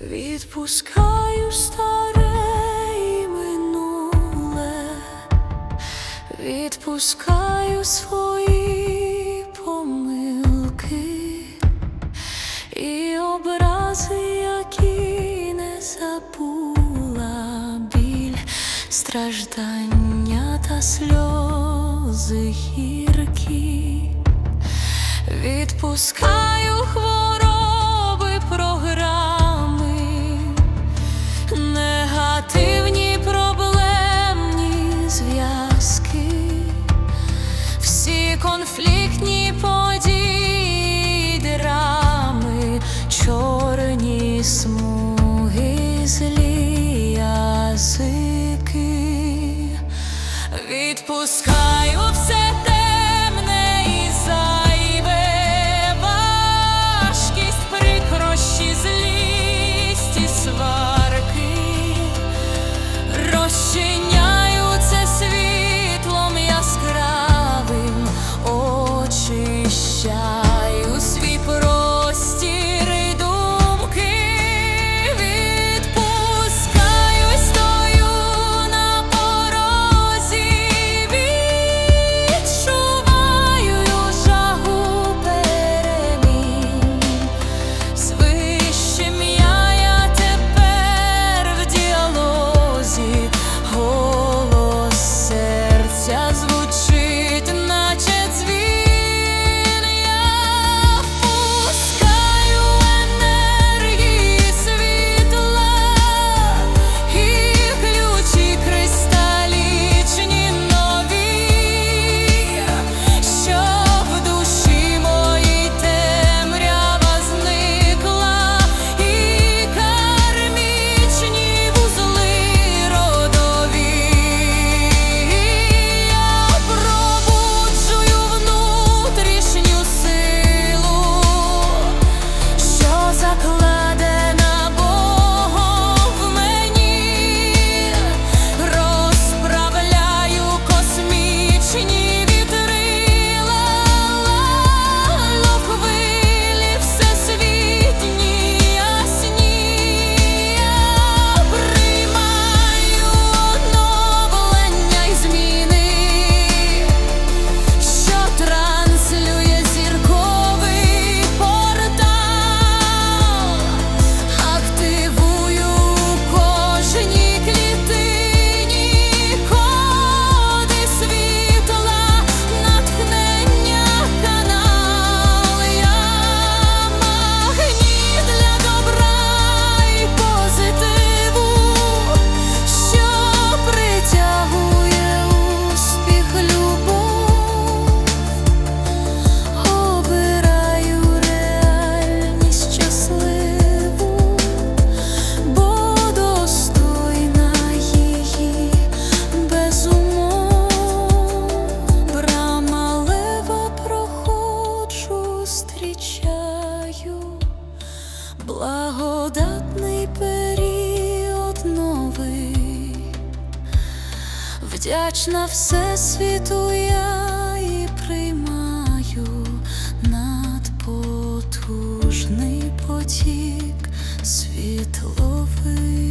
Відпускаю старе і минуле, відпускаю свої помилки і образи, які не забула біль, страждання та сльози гіркі, відпускаю хворобу конфліктні події, драми, чорні смуги, злі язики відпускають. благодатний період новий, вдячна всесвіту я і приймаю над потужний потік світловий.